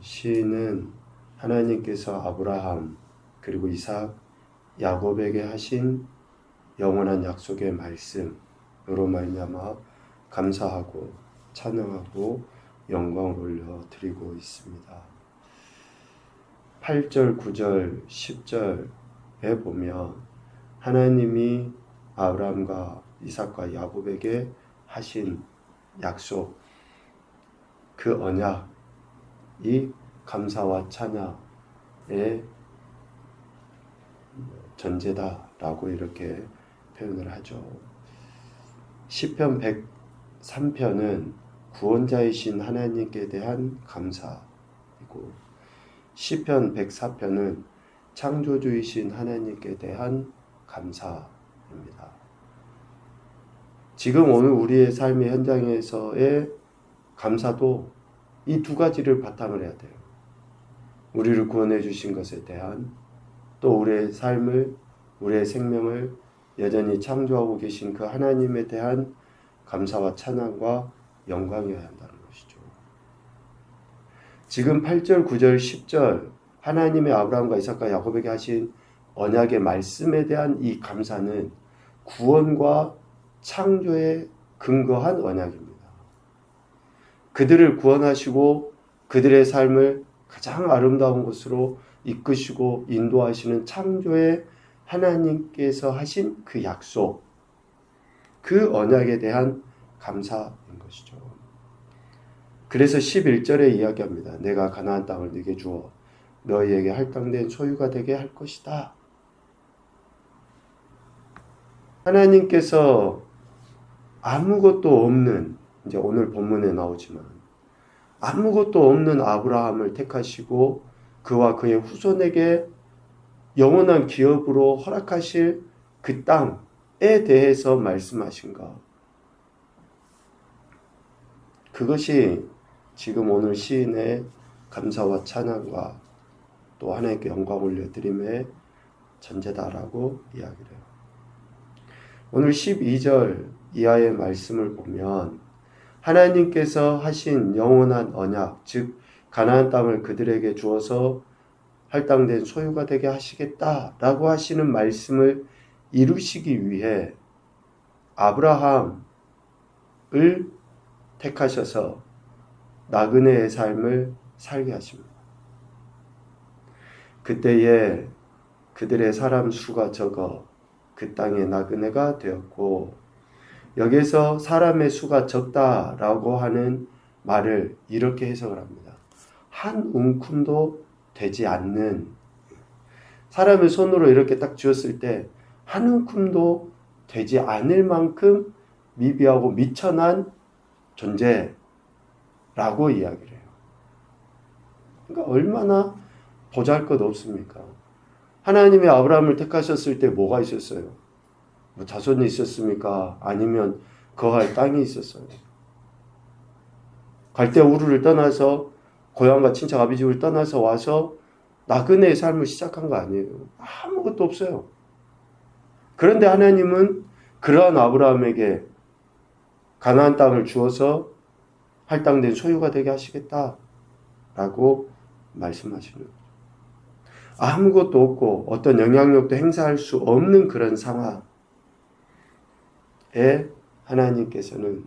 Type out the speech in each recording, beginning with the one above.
시인은 하나님께서 아브라함 그리고 이삭 야곱에게 하신 영원한 약속의 말씀으로 말미암아 감사하고 찬양하고 영광을 올려 드리고 있습니다. 8절, 9절, 10절에 보면 하나님이 아브라함과 이삭과 야곱에게 하신 약속 그 언약 이 감사와 찬양의 전제다라고 이렇게 표현을 하죠. 시편 103편은 구원자이신 하나님께 대한 감사이고 시편 104편은 창조주이신 하나님께 대한 감사입니다. 지금 오늘 우리의 삶의 현장에서의 감사도 이 두 가지를 바탕을 해야 돼요. 우리를 구원해 주신 것에 대한 또 우리의 삶을 우리의 생명을 여전히 창조하고 계신 그 하나님에 대한 감사와 찬양과 영광이어야 한다는 것이죠. 지금 8절, 9절, 10절 하나님의 아브라함과 이삭과 야곱에게 하신 언약의 말씀에 대한 이 감사는 구원과 창조에 근거한 언약입니다. 그들을 구원하시고 그들의 삶을 가장 아름다운 곳으로 이끄시고 인도하시는 창조의 하나님께서 하신 그 약속, 그 언약에 대한 감사인 것이죠. 그래서 11절에 이야기합니다. 내가 가나안 땅을 네게 주어 너희에게 할당된 소유가 되게 할 것이다. 하나님께서 아무것도 없는 이제 오늘 본문에 나오지만 아무것도 없는 아브라함을 택하시고 그와 그의 후손에게 영원한 기업으로 허락하실 그 땅에 대해서 말씀하신가? 그것이 지금 오늘 시인의 감사와 찬양과 또 하나님께 영광 올려드림의 전제다라고 이야기를 해요. 오늘 12절 이하의 말씀을 보면 하나님께서 하신 영원한 언약, 즉 가나안 땅을 그들에게 주어서 할당된 소유가 되게 하시겠다라고 하시는 말씀을 이루시기 위해 아브라함을 택하셔서 나그네의 삶을 살게 하십니다. 그때에 그들의 사람 수가 적어 그 땅에 나그네가 되었고 여기서 사람의 수가 적다라고 하는 말을 이렇게 해석을 합니다. 한 움큼도 되지 않는 사람의 손으로 이렇게 딱 쥐었을 때 한 움큼도 되지 않을 만큼 미비하고 미천한 존재라고 이야기를 해요. 그러니까 얼마나 보잘 것 없습니까? 하나님이 아브라함을 택하셨을 때 뭐가 있었어요? 뭐 자손이 있었습니까? 아니면 거할 땅이 있었어요. 갈대 우르를 떠나서 고향과 친척 아비 집을 떠나서 와서 나그네의 삶을 시작한 거 아니에요. 아무것도 없어요. 그런데 하나님은 그러한 아브라함에게 가나안 땅을 주어서 할당된 소유가 되게 하시겠다라고 말씀하시는 거예요. 아무것도 없고 어떤 영향력도 행사할 수 없는 그런 상황에 하나님께서는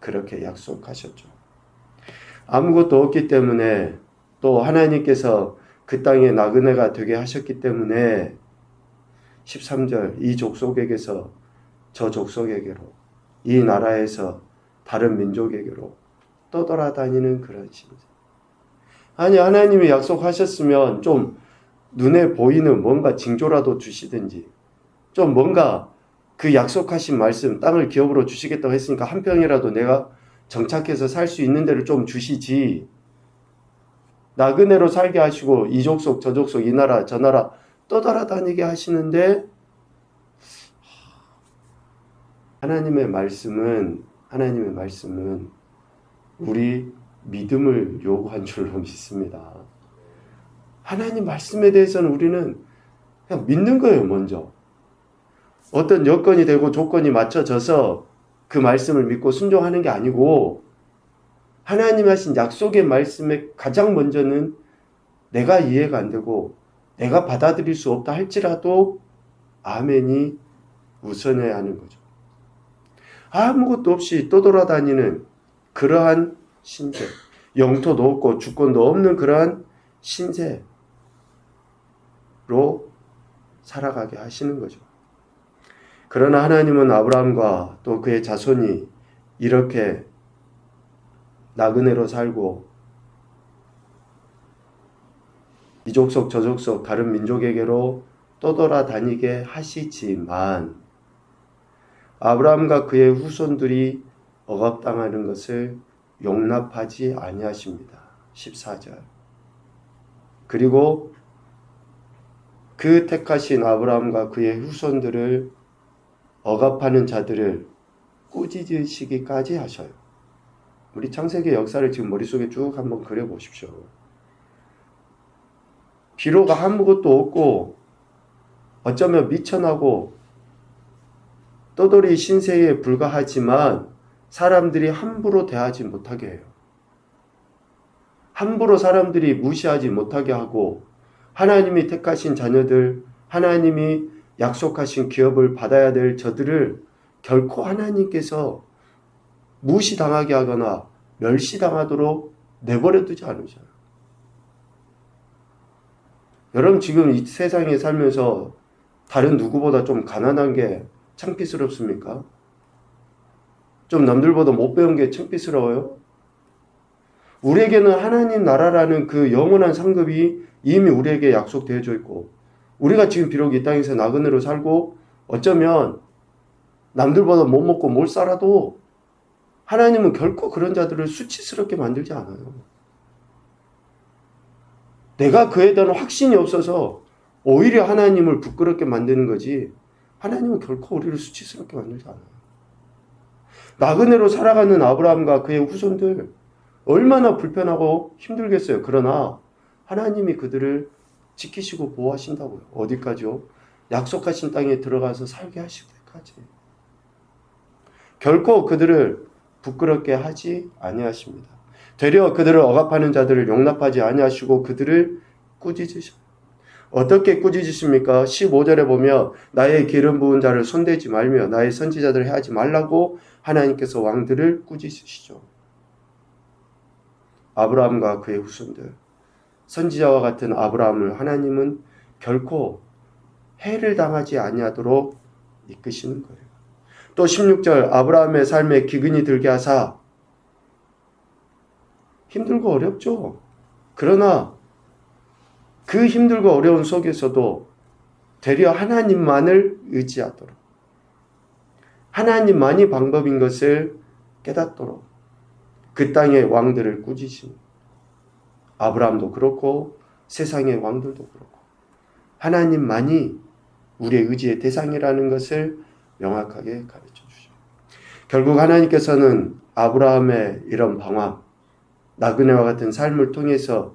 그렇게 약속하셨죠. 아무것도 없기 때문에 또 하나님께서 그 땅에 나그네가 되게 하셨기 때문에 13절 이 족속에게서 저 족속에게로 이 나라에서 다른 민족에게로 떠돌아다니는 그런 신세. 아니 하나님이 약속하셨으면 좀 눈에 보이는 뭔가 징조라도 주시든지 좀 뭔가 그 약속하신 말씀 땅을 기업으로 주시겠다고 했으니까 한 평이라도 내가 정착해서 살 수 있는 데를 좀 주시지 나그네로 살게 하시고 이 족속 저 족속 이 나라 저 나라 떠돌아다니게 하시는데 하나님의 말씀은 하나님의 말씀은 우리 믿음을 요구한 줄로 믿습니다. 하나님 말씀에 대해서는 우리는 그냥 믿는 거예요, 먼저. 어떤 여건이 되고 조건이 맞춰져서 그 말씀을 믿고 순종하는 게 아니고 하나님 하신 약속의 말씀에 가장 먼저는 내가 이해가 안 되고 내가 받아들일 수 없다 할지라도 아멘이 우선해야 하는 거죠. 아무것도 없이 떠돌아다니는 그러한 신세, 영토도 없고 주권도 없는 그러한 신세로 살아가게 하시는 거죠. 그러나 하나님은 아브라함과 또 그의 자손이 이렇게 나그네로 살고 이족속 저족속 다른 민족에게로 떠돌아 다니게 하시지만 아브라함과 그의 후손들이 억압당하는 것을 용납하지 아니하십니다. 14절. 그리고 그 택하신 아브라함과 그의 후손들을 억압하는 자들을 꾸짖으시기까지 하셔요. 우리 창세기 역사를 지금 머릿속에 쭉 한번 그려보십시오. 비록 아무것도 없고 어쩌면 미천하고 떠돌이 신세에 불과하지만 사람들이 함부로 대하지 못하게 해요. 함부로 사람들이 무시하지 못하게 하고 하나님이 택하신 자녀들, 하나님이 약속하신 기업을 받아야 될 저들을 결코 하나님께서 무시당하게 하거나 멸시당하도록 내버려 두지 않으셔요. 여러분 지금 이 세상에 살면서 다른 누구보다 좀 가난한 게 창피스럽습니까? 좀 남들보다 못 배운 게 창피스러워요? 우리에게는 하나님 나라라는 그 영원한 상급이 이미 우리에게 약속되어져 있고 우리가 지금 비록 이 땅에서 나그네로 살고 어쩌면 남들보다 못 먹고 못 살아도 하나님은 결코 그런 자들을 수치스럽게 만들지 않아요. 내가 그에 대한 확신이 없어서 오히려 하나님을 부끄럽게 만드는 거지 하나님은 결코 우리를 수치스럽게 만들지 않아요. 나그네로 살아가는 아브라함과 그의 후손들 얼마나 불편하고 힘들겠어요. 그러나 하나님이 그들을 지키시고 보호하신다고요. 어디까지요? 약속하신 땅에 들어가서 살게 하실 때까지. 결코 그들을 부끄럽게 하지 아니하십니다. 되려 그들을 억압하는 자들을 용납하지 아니하시고 그들을 꾸짖으셔. 어떻게 꾸짖으십니까? 15절에 보면 나의 기름 부은 자를 손대지 말며 나의 선지자들을 하지 말라고 하나님께서 왕들을 꾸짖으시죠. 아브라함과 그의 후손들 선지자와 같은 아브라함을 하나님은 결코 해를 당하지 아니하도록 이끄시는 거예요. 또 16절 아브라함의 삶에 기근이 들게 하사 힘들고 어렵죠. 그러나 그 힘들고 어려운 속에서도 되려 하나님만을 의지하도록 하나님만이 방법인 것을 깨닫도록 그 땅의 왕들을 꾸짖으신 아브라함도 그렇고 세상의 왕들도 그렇고 하나님만이 우리의 의지의 대상이라는 것을 명확하게 가르쳐 주죠. 결국 하나님께서는 아브라함의 이런 방황, 나그네와 같은 삶을 통해서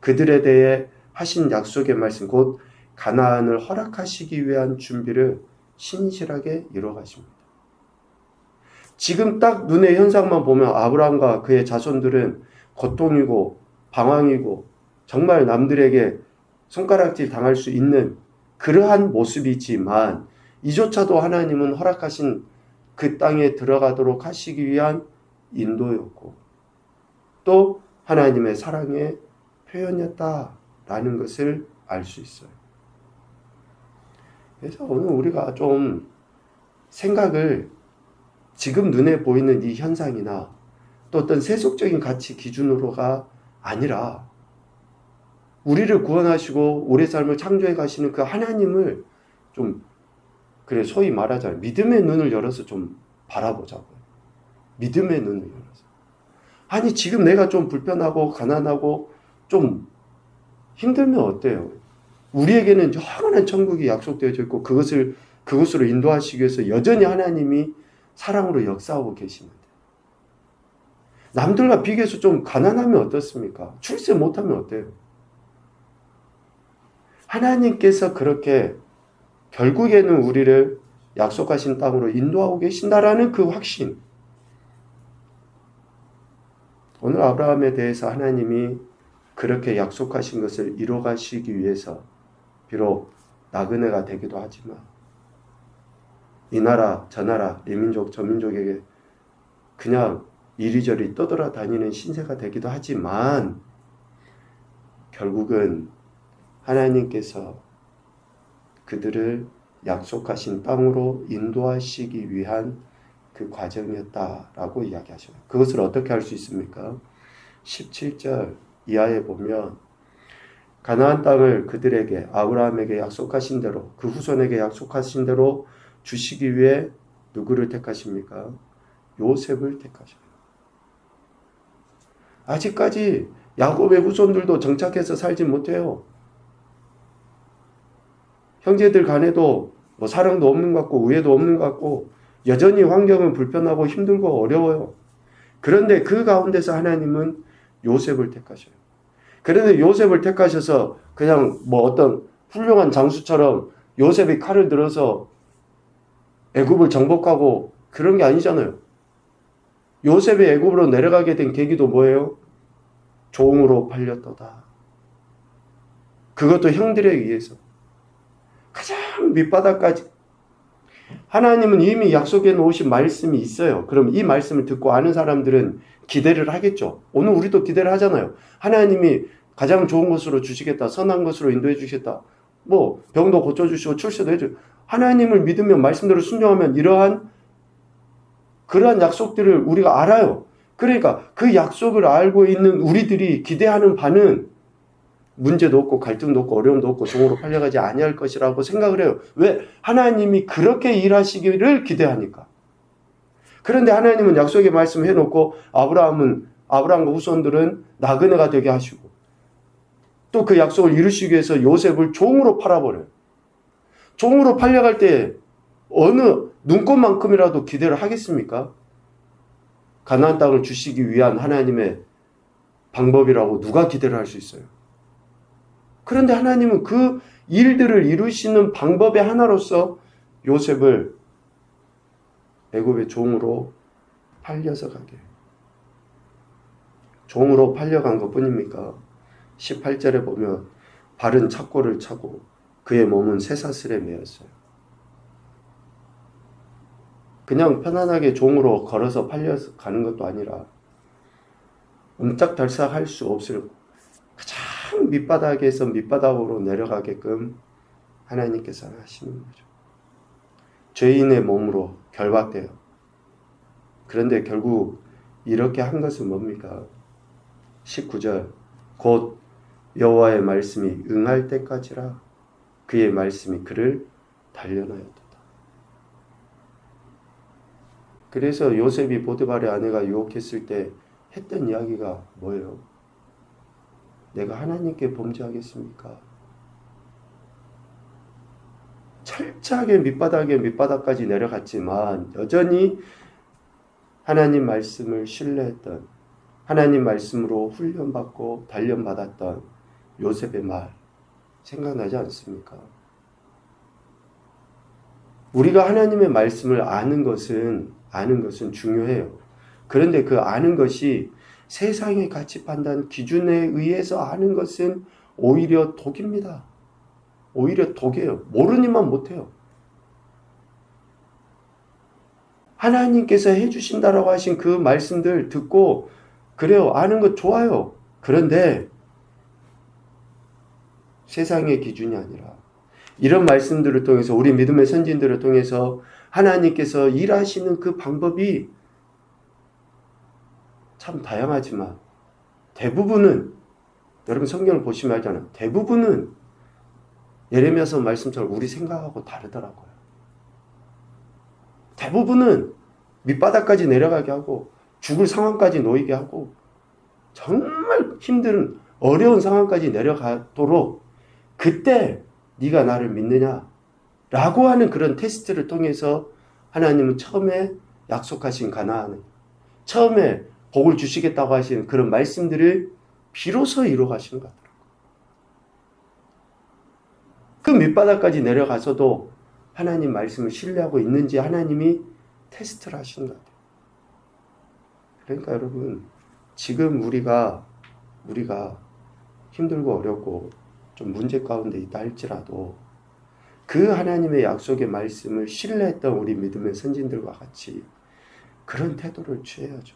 그들에 대해 하신 약속의 말씀 곧 가나안을 허락하시기 위한 준비를 신실하게 이루어 가십니다. 지금 딱 눈의 현상만 보면 아브라함과 그의 자손들은 고통이고 방황이고 정말 남들에게 손가락질 당할 수 있는 그러한 모습이지만 이조차도 하나님은 허락하신 그 땅에 들어가도록 하시기 위한 인도였고 또 하나님의 사랑의 표현이었다라는 것을 알 수 있어요. 그래서 오늘 우리가 좀 생각을 지금 눈에 보이는 이 현상이나 또 어떤 세속적인 가치 기준으로가 아니라 우리를 구원하시고 우리 삶을 창조해 가시는 그 하나님을 좀 그래 소위 말하자면 믿음의 눈을 열어서 좀 바라보자고요. 믿음의 눈을 열어서. 아니 지금 내가 좀 불편하고 가난하고 좀 힘들면 어때요? 우리에게는 영원한 천국이 약속되어져 있고 그것을 그것으로 인도하시기 위해서 여전히 하나님이 사랑으로 역사하고 계십니다. 남들과 비교해서 좀 가난하면 어떻습니까? 출세 못하면 어때요? 하나님께서 그렇게 결국에는 우리를 약속하신 땅으로 인도하고 계신다라는 그 확신. 오늘 아브라함에 대해서 하나님이 그렇게 약속하신 것을 이뤄가시기 위해서 비록 나그네가 되기도 하지만 이 나라 저 나라 이 민족 저 민족에게 그냥 이리저리 떠돌아다니는 신세가 되기도 하지만 결국은 하나님께서 그들을 약속하신 땅으로 인도하시기 위한 그 과정이었다라고 이야기하셔요. 그것을 어떻게 할 수 있습니까? 17절 이하에 보면 가나안 땅을 그들에게 아브라함에게 약속하신 대로 그 후손에게 약속하신 대로 주시기 위해 누구를 택하십니까? 요셉을 택하셔요. 아직까지 야곱의 후손들도 정착해서 살지 못해요. 형제들 간에도 뭐 사랑도 없는 것 같고 우애도 없는 것 같고 여전히 환경은 불편하고 힘들고 어려워요. 그런데 그 가운데서 하나님은 요셉을 택하셔요. 그런데 요셉을 택하셔서 그냥 뭐 어떤 훌륭한 장수처럼 요셉이 칼을 들어서 애굽을 정복하고 그런 게 아니잖아요. 요셉이 애굽으로 내려가게 된 계기도 뭐예요? 종으로 팔렸도다. 그것도 형들에 의해서 가장 밑바닥까지 하나님은 이미 약속해 놓으신 말씀이 있어요. 그럼 이 말씀을 듣고 아는 사람들은 기대를 하겠죠. 오늘 우리도 기대를 하잖아요. 하나님이 가장 좋은 것으로 주시겠다. 선한 것으로 인도해 주시겠다. 뭐 병도 고쳐 주시고 출세도 해 주. 하나님을 믿으면 말씀대로 순종하면 이러한 그러한 약속들을 우리가 알아요. 그러니까 그 약속을 알고 있는 우리들이 기대하는 바는 문제도 없고 갈등도 없고 어려움도 없고 종으로 팔려가지 아니할 것이라고 생각을 해요. 왜? 하나님이 그렇게 일하시기를 기대하니까. 그런데 하나님은 약속의 말씀 해놓고 아브라함은 아브라함과 후손들은 나그네가 되게 하시고 또 그 약속을 이루시기 위해서 요셉을 종으로 팔아버려요. 종으로 팔려갈 때 어느 눈꽃만큼이라도 기대를 하겠습니까? 가나안 땅을 주시기 위한 하나님의 방법이라고 누가 기대를 할 수 있어요? 그런데 하나님은 그 일들을 이루시는 방법의 하나로서 요셉을 애굽의 종으로 팔려서 가게. 종으로 팔려간 것 뿐입니까? 18절에 보면 발은 착고를 차고 그의 몸은 쇠사슬에 매였어요. 그냥 편안하게 종으로 걸어서 팔려서 가는 것도 아니라 옴짝달싹 할 수 없을 가장 밑바닥에서 밑바닥으로 내려가게끔 하나님께서 하시는 거죠. 죄인의 몸으로 결박돼요. 그런데 결국 이렇게 한 것은 뭡니까? 19절 곧 여호와의 말씀이 응할 때까지라 그의 말씀이 그를 단련하였도다. 그래서 요셉이 보드발의 아내가 유혹했을 때 했던 이야기가 뭐예요? 내가 하나님께 범죄하겠습니까? 철저하게 밑바닥에 밑바닥까지 내려갔지만 여전히 하나님 말씀을 신뢰했던 하나님 말씀으로 훈련받고 단련받았던 요셉의 말 생각나지 않습니까? 우리가 하나님의 말씀을 아는 것은 아는 것은 중요해요. 그런데 그 아는 것이 세상의 가치 판단 기준에 의해서 아는 것은 오히려 독입니다. 오히려 독이에요. 모르니만 못해요. 하나님께서 해주신다라고 하신 그 말씀들 듣고 그래요. 아는 것 좋아요. 그런데 세상의 기준이 아니라 이런 말씀들을 통해서 우리 믿음의 선진들을 통해서 하나님께서 일하시는 그 방법이 참 다양하지만 대부분은 여러분 성경을 보시면 알잖아요. 대부분은 예레미야서 말씀처럼 우리 생각하고 다르더라고요. 대부분은 밑바닥까지 내려가게 하고 죽을 상황까지 놓이게 하고 정말 힘든 어려운 상황까지 내려가도록 그때 네가 나를 믿느냐 라고 하는 그런 테스트를 통해서 하나님은 처음에 약속하신 가나안을 처음에 복을 주시겠다고 하시는 그런 말씀들을 비로소 이루어 가시는 것 같아요. 그 밑바닥까지 내려가서도 하나님 말씀을 신뢰하고 있는지 하나님이 테스트를 하시는 것 같아요. 그러니까 여러분 지금 우리가 우리가 힘들고 어렵고 좀 문제 가운데 있다 할지라도 그 하나님의 약속의 말씀을 신뢰했던 우리 믿음의 선진들과 같이 그런 태도를 취해야죠.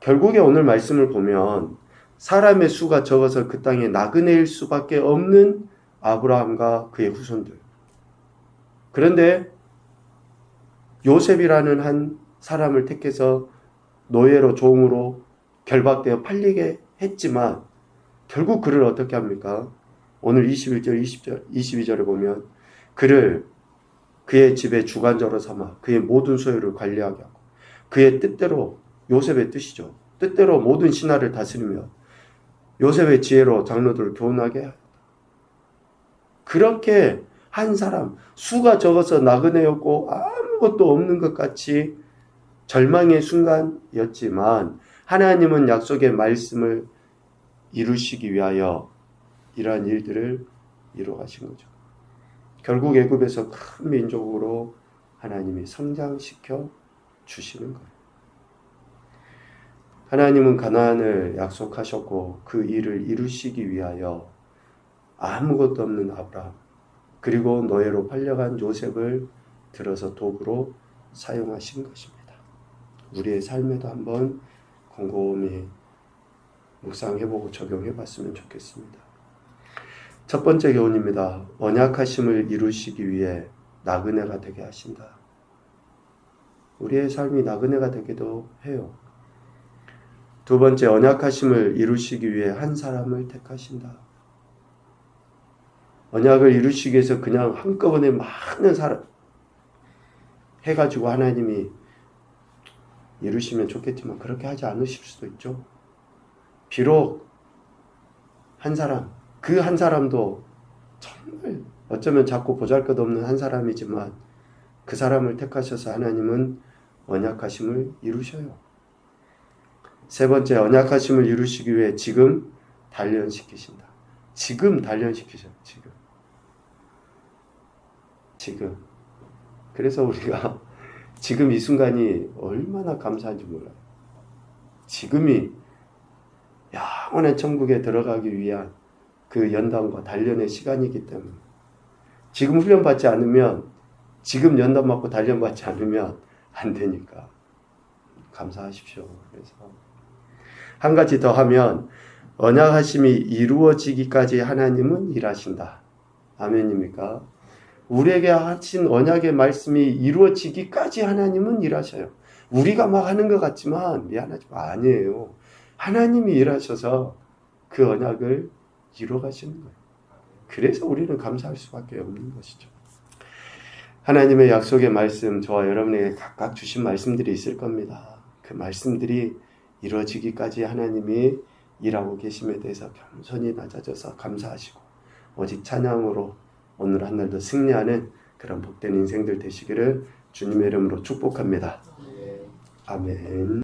결국에 오늘 말씀을 보면 사람의 수가 적어서 그 땅에 나그네일 수밖에 없는 아브라함과 그의 후손들. 그런데 요셉이라는 한 사람을 택해서 노예로 종으로 결박되어 팔리게 했지만 결국 그를 어떻게 합니까? 오늘 21절, 20절, 22절에 보면 그를 그의 집에 주관자로 삼아 그의 모든 소유를 관리하게 하고 그의 뜻대로 요셉의 뜻이죠. 뜻대로 모든 신하를 다스리며 요셉의 지혜로 장로들을 교훈하게 하였다. 그렇게 한 사람 수가 적어서 나그네였고 아무것도 없는 것 같이 절망의 순간이었지만 하나님은 약속의 말씀을 이루시기 위하여 이러한 일들을 이루어 가신 거죠. 결국 애굽에서 큰 민족으로 하나님이 성장시켜 주시는 거예요. 하나님은 가나안을 약속하셨고 그 일을 이루시기 위하여 아무것도 없는 아브라함 그리고 노예로 팔려간 요셉을 들어서 도구로 사용하신 것입니다. 우리의 삶에도 한번 곰곰이 묵상해보고 적용해봤으면 좋겠습니다. 첫 번째 교훈입니다. 언약하심을 이루시기 위해 나그네가 되게 하신다. 우리의 삶이 나그네가 되기도 해요. 두 번째 언약하심을 이루시기 위해 한 사람을 택하신다. 언약을 이루시기 위해서 그냥 한꺼번에 많은 사람 해가지고 하나님이 이루시면 좋겠지만 그렇게 하지 않으실 수도 있죠. 비록 한 사람, 그 한 사람도 정말 어쩌면 작고 보잘것없는 한 사람이지만 그 사람을 택하셔서 하나님은 언약하심을 이루셔요. 세 번째 언약하심을 이루시기 위해 지금 단련시키신다. 지금 단련시키셔. 지금. 지금. 그래서 우리가 지금 이 순간이 얼마나 감사한지 몰라요. 지금이 영원한 천국에 들어가기 위한 그 연단과 단련의 시간이기 때문에 지금 훈련 받지 않으면 지금 연단 받고 단련 받지 않으면 안 되니까 감사하십시오. 그래서 한 가지 더 하면 언약하심이 이루어지기까지 하나님은 일하신다. 아멘입니까? 우리에게 하신 언약의 말씀이 이루어지기까지 하나님은 일하셔요. 우리가 막 하는 것 같지만 미안하지만 아니에요. 하나님이 일하셔서 그 언약을 이루어 가시는 거예요. 그래서 우리는 감사할 수밖에 없는 것이죠. 하나님의 약속의 말씀, 저와 여러분에게 각각 주신 말씀들이 있을 겁니다. 그 말씀들이 이루어지기까지 하나님이 일하고 계심에 대해서 겸손히 낮아져서 감사하시고 오직 찬양으로 오늘 한 날도 승리하는 그런 복된 인생들 되시기를 주님의 이름으로 축복합니다. 아멘.